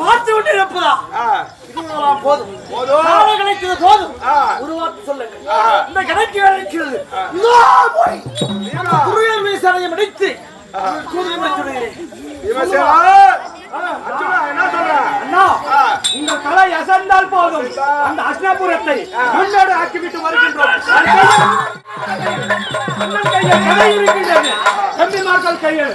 பார்த்து கொண்டு இருப்பதா போதும் கிடைத்தது போதும் வார்த்தை சொல்லுங்க. இந்த கணக்கு கிடைக்கிறது குருவியல் மீசாலையை முடித்து கூறி முடித்து விடுகிறேன் பீமசேனா, அர்ஜுனா, என்ன சொல்ற? அண்ணா இந்த கலை அசந்தால் போதும். அந்த அஷ்டபுரத்தை முன்னோடு ஆக்கிவிட்டு வருகின்றோம். கையில் கதை இருக்கின்றது தம்பிமார்கள் கையில்.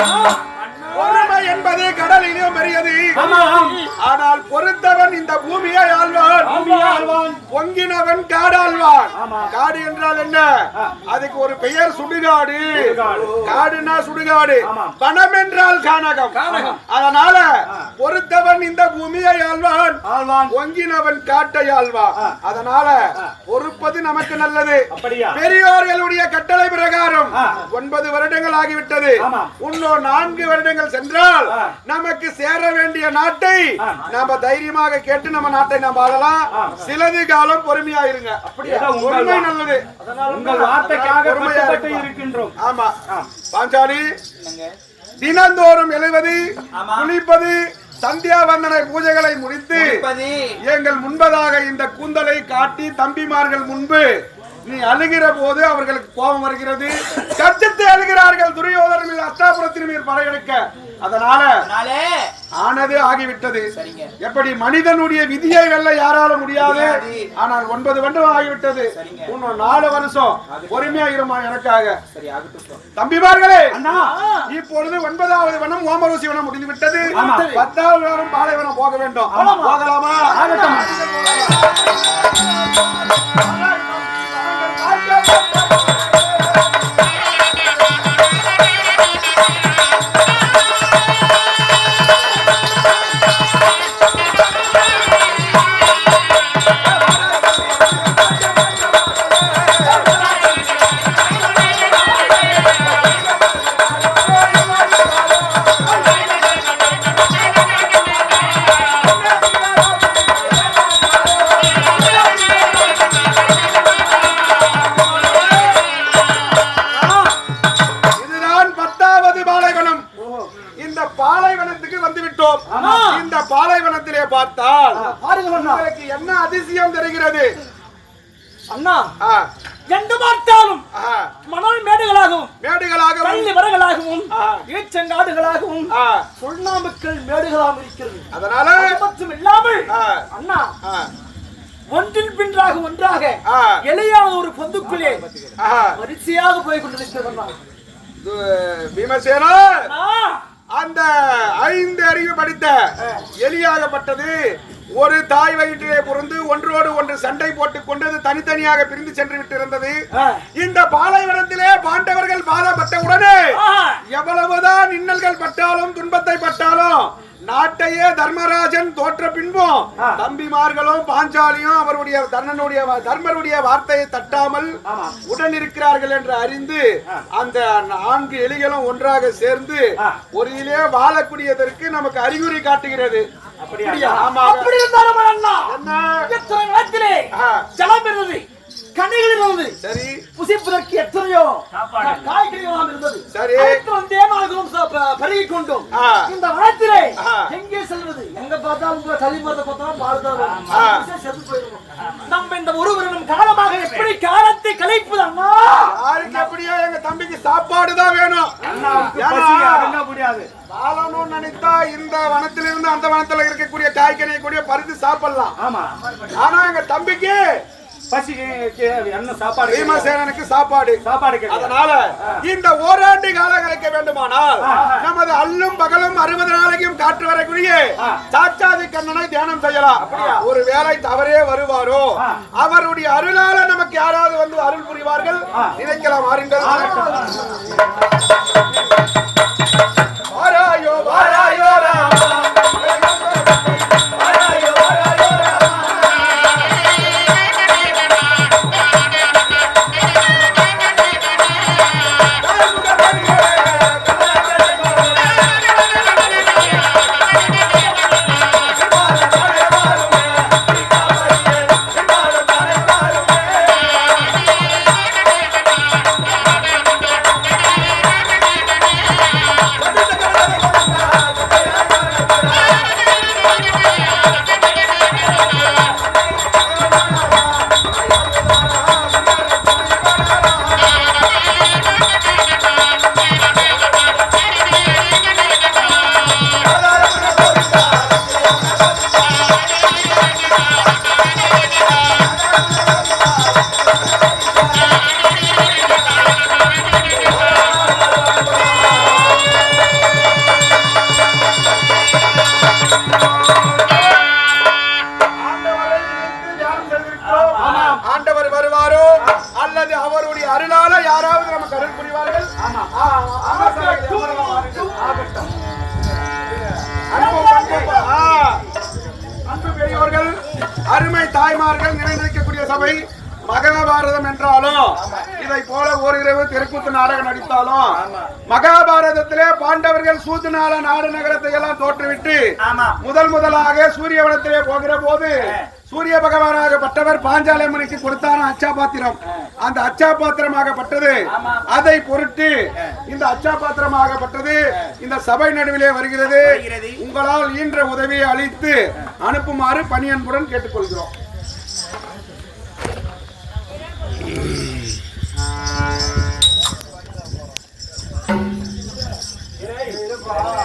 பொறுமை என்பது கடலிலும் பெரியது ஆனால் பொறுத்தவன் இந்த பூமியை ஆழ்வான் பொங்கினவன் காடாழ்வான் காடு என்றால் என்ன? அதுக்கு ஒரு பெயர் சுடுகாடு. காடுனா சுடுகாடு. பணம் என்றால் கானகம். அதனால பொறுத்தவன் இந்த பூமியை ஆழ்வான் பொங்கினவன் காட்டை ஆழ்வான் அதனால பொறுப்பது நமக்கு நல்லது? பெரியோர்களுடைய கட்டளை பிரகாரம். ஒன்பது வருடங்கள் ஆகிவிட்டது. இன்னும் நான்கு வருடங்கள் சென்றால் ஆ. நமக்கு சேர வேண்டிய நாட்டை. நாம தைரியமாக கேட்டு நம்ம நாட்டை நாம் ஆளலாம். சிலது காலம் பொறுமையா இருங்க. பொறுமை நல்லது. உங்கள் வார்த்தைக்காக. இருக்கின்றோம். ஆமா. பாஞ்சாலி தினந்தோறும் எழுவது குளிப்பது சந்தியா வந்தனை பூஜைகளை முடித்து எங்கள் முன்பதாக இந்த கூந்தலை காட்டி தம்பிமார்கள் முன்பு நீ அழுகிற போது அவர்களுக்கு கோபம் வருகிறது. கச்சத்தை அழுகிறார்கள் துரியோதரன் மீது அஷ்டாபுரத்தின் மீது படையெடுக்க அதனால ஆனது ஆகிவிட்டது. எப்படி மனிதனுடைய விதியை வெல்ல யாரால முடியாது? ஆனால் ஒன்பது வருடம் ஆகிவிட்டது. இன்னும் நாலு வருஷம். பொறுமையா இருமா எனக்காக? தம்பிமார்களே இப்பொழுது ஒன்பதாவது வனம் ஓமரூசி வனம் முடிந்து விட்டது. பத்தாவது வனம் பாலைவனம் போக வேண்டும். போகலாமா? இந்த பாலைவனத்துக்கு வந்து விட்டோம் ஆமா. இந்த பாலைவனத்திலே பார்த்தால் உங்களுக்கு என்ன அதிசயம் தெரிகிறது? அண்ணா எங்கு பார்த்தாலும் மணல் மேடுகளாகவும் மேடுகளாகவும் கள்ளி மரங்களாகவும். ஈச்சங்காடுகளாகவும் சுண்ணாம்புக்கள் மேடுகளாகவும் இருக்கிறது. அதனால அது மட்டும் இல்லாமல் அண்ணா ஒன்றின் பின்றாக ஒன்றாக. எளியான ஒரு பொந்துக்குள்ளே. வரிசையாக போய் கொண்டிருக்கிறது பீமசேனா! அந்த ஐந்து அறிவு படித்த எலியாகப்பட்டது ஒரு தாய் வயிற்றிலே பிறந்து ஒன்றோடு ஒன்று சண்டை போட்டுக் கொண்டு அது தனித்தனியாக பிரிந்து சென்று விட்டு இருந்தது ஆ. இந்த பாலைவனத்திலே பாண்டவர்கள் பாதப்பட்ட உடனே. எவ்வளவுதான் இன்னல்கள் பட்டாலும் துன்பத்தை நாட்டையே தர்மராஜன் தோற்ற பின்பும். தம்பிமார்களும் பாஞ்சாலியும் அவருடைய தர்ணனுடைய தர்மருடைய வார்த்தையை தட்டாமல். உடன் இருக்கிறார்கள் என்று அறிந்து அந்த நான்கு எலிகளும் ஒன்றாக சேர்ந்து. ஒருயிலே வாழக்கூடியதற்கு நமக்கு அறிகுறி காட்டுகிறது அப்படி இருந்தாலும். ஜலம் இருந்தது கனிகள் இருந்தது சரி புசிப்பதற்கு எத்தனையோ கா- காய்கறிகள் எல்லாம் இருந்தது சரி. அனைத்து வந்தே நாங்களும் ச- ப- பருகிக் கொண்டோம் ஆ. இந்த பார்த்தாலும் உங்க கலிமரத்தை. ஆ. மனுஷன் செத்து போயிடுவோம். நம்ம இந்த ஒருவரிடம் காலமாக எப்படி காலத்தை கலைப்பது அண்ணா யாருக்கு எப்படியோ எங்க தம்பிக்கு சாப்பாடு தான் வேணும். முடியாது வாழணும்னு நினைத்தா இந்த வனத்திலிருந்து அந்த வனத்துல இருக்கக்கூடிய காய்கறியை கூட பறித்து சாப்பிடலாம். ஆமா. ஆனா எங்க தம்பிக்கு பசிக்கு என்ன சாப்பாடு பீமசேனனுக்கு சாப்பாடு. அதனால இந்த ஓராண்டு காலம் கழிக்க வேண்டுமானால் நமது அல்லும் பகலும் அறுபது நாளைக்கும் காற்று வரக்கூடிய சாச்சாதி கண்ணனை தியானம் செய்யலாம். ஒரு வேளை தவறே வருவாரோ? அவருடைய அருளால நமக்கு யாராவது வந்து அருள் புரிவார்கள்? நினைக்கலாம் வாருங்கள் தாய்மார்கள் நிறைந்திருக்கக்கூடிய சபை மகாபாரதம் என்றாலும் இதை போல ஓரிரவு தெருக்கூத்து நாடகம் நடித்தாலும் மகாபாரதத்திலே பாண்டவர்கள் சூதுநாள நாடு நகரத்தை எல்லாம் தோற்றுவிட்டு முதல் முதலாக சூரியவனத்திலே போகிற போது சூரிய பகவானாகப்பட்டவர் பாஞ்சாலம்மனுக்கு கொடுத்தான அச்சா பாத்திரம். அந்த அச்சா பாத்திரமாகப்பட்டது அதை பொருட்டு இந்த அச்சா பாத்திரமாகப்பட்டது இந்த சபை நடுவிலே வருகிறது. உங்களால் ஈன்ற உதவியை அளித்து அனுப்புமாறு பணியன்புடன் கேட்டுக்கொள்கிறோம். Wow.